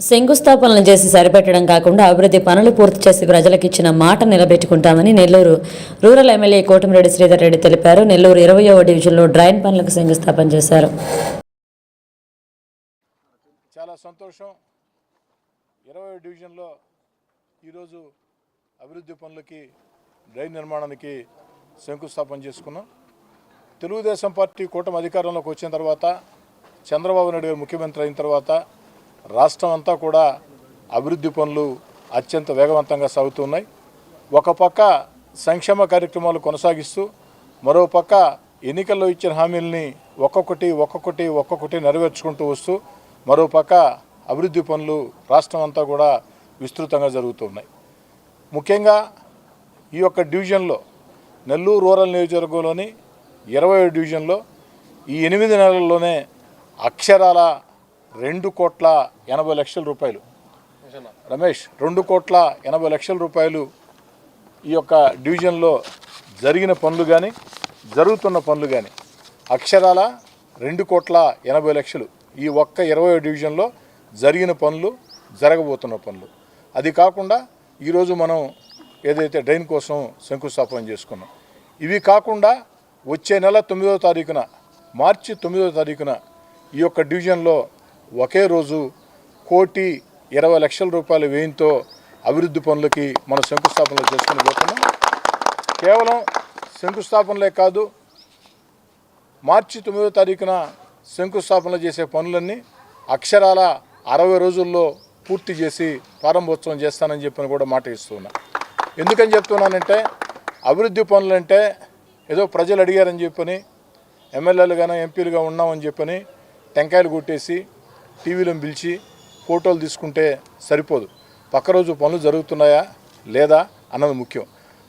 శంకుస్థాపనలు చేసి సరిపెట్టడం కాకుండా అభివృద్ధి పనులు పూర్తి చేసి ప్రజలకు ఇచ్చిన మాట నిలబెట్టుకుంటామని నెల్లూరు రూరల్ ఎమ్మెల్యే కోటమిరెడ్డి శ్రీధర్ రెడ్డి తెలిపారు. నెల్లూరు ఇరవయవ డివిజన్లో డ్రైన్ పనులకు శంకుస్థాపన చేశారు. చాలా సంతోషం. ఇరవై డివిజన్లో ఈరోజు అభివృద్ధి పనులకి డ్రైన్ నిర్మాణానికి శంకుస్థాపన చేసుకున్నాం. తెలుగుదేశం పార్టీ కూటమి అధికారంలోకి వచ్చిన తర్వాత చంద్రబాబు నాయుడు గారు ముఖ్యమంత్రి అయిన తర్వాత రాష్ట్రం అంతా కూడా అభివృద్ధి పనులు అత్యంత వేగవంతంగా సాగుతున్నాయి. ఒక పక్క సంక్షేమ కార్యక్రమాలు కొనసాగిస్తూ మరోపక్క ఎన్నికల్లో ఇచ్చిన హామీలని ఒక్కొక్కటి ఒక్కొక్కటి ఒక్కొక్కటి నెరవేర్చుకుంటూ వస్తూ మరో పక్క అభివృద్ధి పనులు రాష్ట్రం అంతా కూడా విస్తృతంగా జరుగుతున్నాయి. ముఖ్యంగా ఈ యొక్క డివిజన్లో నెల్లూరు రూరల్ నియోజకవర్గంలోని ఇరవై డివిజన్లో ఈ ఎనిమిది నెలల్లోనే అక్షరాల రెండు కోట్ల ఎనభై లక్షల రూపాయలు. రమేష్ రెండు కోట్ల ఎనభై లక్షల రూపాయలు ఈ యొక్క డివిజన్లో జరిగిన పనులు కానీ జరుగుతున్న పనులు కానీ అక్షరాల రెండు కోట్ల ఎనభై లక్షలు ఈ ఒక్క ఇరవై డివిజన్లో జరిగిన పనులు జరగబోతున్న పనులు. అది కాకుండా ఈరోజు మనం ఏదైతే డ్రైన్ కోసం శంకుస్థాపన చేసుకున్నాం ఇవి కాకుండా వచ్చే నెల తొమ్మిదవ తారీఖున మార్చి తొమ్మిదవ తారీఖున ఈ యొక్క డివిజన్లో ఒకే రోజు కోటి ఇరవై లక్షల రూపాయల వ్యయంతో అభివృద్ధి పనులకి మనం శంకుస్థాపనలు చేసుకుని పోతున్నాం కేవలం శంకుస్థాపనలే కాదు మార్చి తొమ్మిదో తారీఖున శంకుస్థాపనలు చేసే పనులన్నీ అక్షరాల అరవై రోజుల్లో పూర్తి చేసి ప్రారంభోత్సవం చేస్తానని చెప్పని కూడా మాట ఇస్తున్నా. ఎందుకని చెప్తున్నానంటే అభివృద్ధి పనులంటే ఏదో ప్రజలు అడిగారని చెప్పని ఎమ్మెల్యేలుగానో ఎంపీలుగా ఉన్నామని చెప్పని టెంకాయలు కొట్టేసి టీవీలో పిలిచి ఫోటోలు తీసుకుంటే సరిపోదు. పక్క రోజు పనులు జరుగుతున్నాయా లేదా అన్నది ముఖ్యం.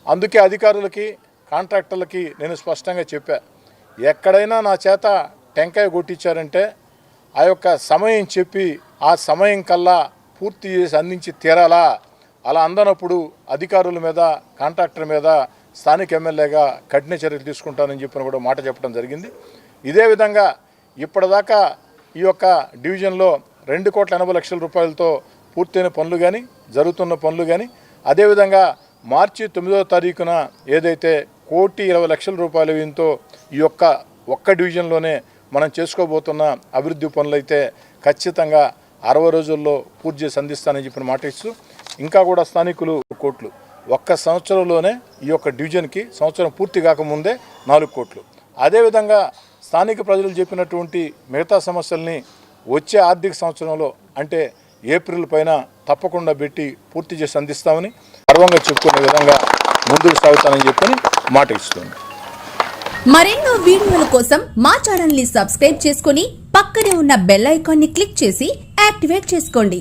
అందుకే అధికారులకి కాంట్రాక్టర్లకి నేను స్పష్టంగా చెప్పా. ఎక్కడైనా నా చేత టెంకాయ కొట్టించారంటే ఆ యొక్క సమయం చెప్పి ఆ సమయం కల్లా పూర్తి చేసి అందించి తీరాలా? అలా అందనప్పుడు అధికారుల మీద కాంట్రాక్టర్ మీద స్థానిక ఎమ్మెల్యేగా కఠిన చర్యలు తీసుకుంటానని చెప్పిన కూడా మాట చెప్పడం జరిగింది. ఇదే విధంగా ఇప్పటిదాకా ఈ యొక్క డివిజన్లో రెండు కోట్ల ఎనభై లక్షల రూపాయలతో పూర్తయిన పనులు కానీ జరుగుతున్న పనులు కానీ అదేవిధంగా మార్చి తొమ్మిదవ తారీఖున ఏదైతే కోటి ఇరవై లక్షల రూపాయల వ్యయంతో ఈ యొక్క ఒక్క డివిజన్లోనే మనం చేసుకోబోతున్న అభివృద్ధి పనులైతే ఖచ్చితంగా అరవై రోజుల్లో పూర్తి చేసి అందిస్తానని చెప్పిన మాట ఇస్తూ ఇంకా కూడా స్థానికులు కోట్లు. ఒక్క సంవత్సరంలోనే ఈ యొక్క డివిజన్కి సంవత్సరం పూర్తి కాకముందే నాలుగు కోట్లు. అదేవిధంగా స్థానిక ప్రజలు చెప్పినటువంటి మిగతా సమస్యల్ని వచ్చే ఆర్థిక సంవత్సరంలో అంటే ఏప్రిల్ పైన తప్పకుండా పెట్టి పూర్తి చేసి అందిస్తామని గర్వంగా చెప్పుకునే విధంగా ముందుకు సాగుతానని చెప్పని మాట ఇస్తుంది మరెన్నో వీడియోల కోసం మా ఛానల్ని సబ్స్క్రైబ్ చేసుకుని పక్కనే ఉన్న బెల్ ఐకాన్ని క్లిక్ చేసి యాక్టివేట్ చేసుకోండి.